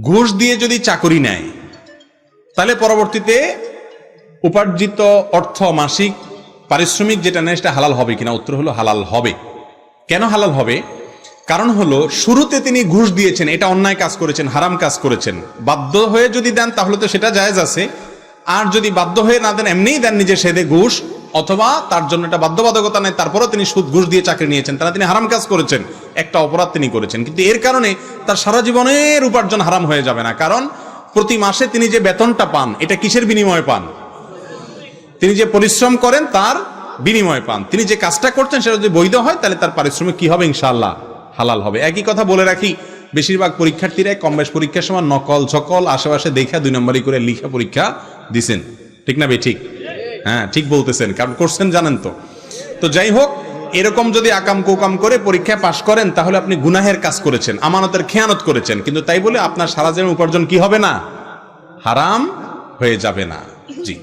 ঘুষ দিয়ে যদি চাকরি নেয়, তাহলে পরবর্তীতে উপার্জিত অর্থ মাসিক, পারিশ্রমিক যেটা নেয় সেটা হালাল হবে কিনা? উত্তর হলো হালাল হবে। কেন হালাল হবে? কারণ হলো শুরুতে তিনি ঘুষ দিয়েছেন, এটা অন্যায় কাজ করেছেন, হারাম কাজ করেছেন। বাধ্য হয়ে যদি দেন, তাহলে তো সেটা জায়েজ আছে। আর যদি বাধ্য হয়ে না দেন, এমনিই দেন নিজে সেদে ঘুষ অথবা তার জন্য এটা বাধ্যবাধকতা নেই, তারপরেও তিনি সুদ, ঘুষ দিয়ে চাকরি নিয়েছেন। তারা তিনি হারাম কাজ করেছেন, একটা অপরাধ তিনি করেছেন। কিন্তু এর কারণে তার সারা জীবনের উপার্জন হারাম হয়ে যাবে না, কারণ প্রতি মাসে তিনি যে বেতনটা পান, এটা কিসের বিনিময়ে পান? তিনি যে পরিশ্রম করেন, তার বিনিময় পান। তিনি যে কাজটা করছেন, সেটা যদি বৈধ হয়, তাহলে তার পারিশ্রমিক কি হবে? ইনশাল্লাহ হালাল হবে। একই কথা বলে রাখি, বেশিরভাগ পরীক্ষার্থীরা কম বেশ পরীক্ষার সময় নকল ঝকল আশেপাশে দেখা দুই নম্বরই করে লিখা পরীক্ষা দিছেন। ঠিক না বে? ঠিক। হ্যাঁ ঠিক বলতেছেন, কারণ করছেন জানেন তো। তো যাই হোক, এরকম যদি আকাম কোকাম করে পরীক্ষায় পাশ করেন, তাহলে আপনি গুনাহের কাজ করেছেন, আমানতের খেয়ানত করেছেন। কিন্তু তাই বলে আপনার সারা জীবন উপার্জন কি হবে না? হারাম হয়ে যাবে না। জি।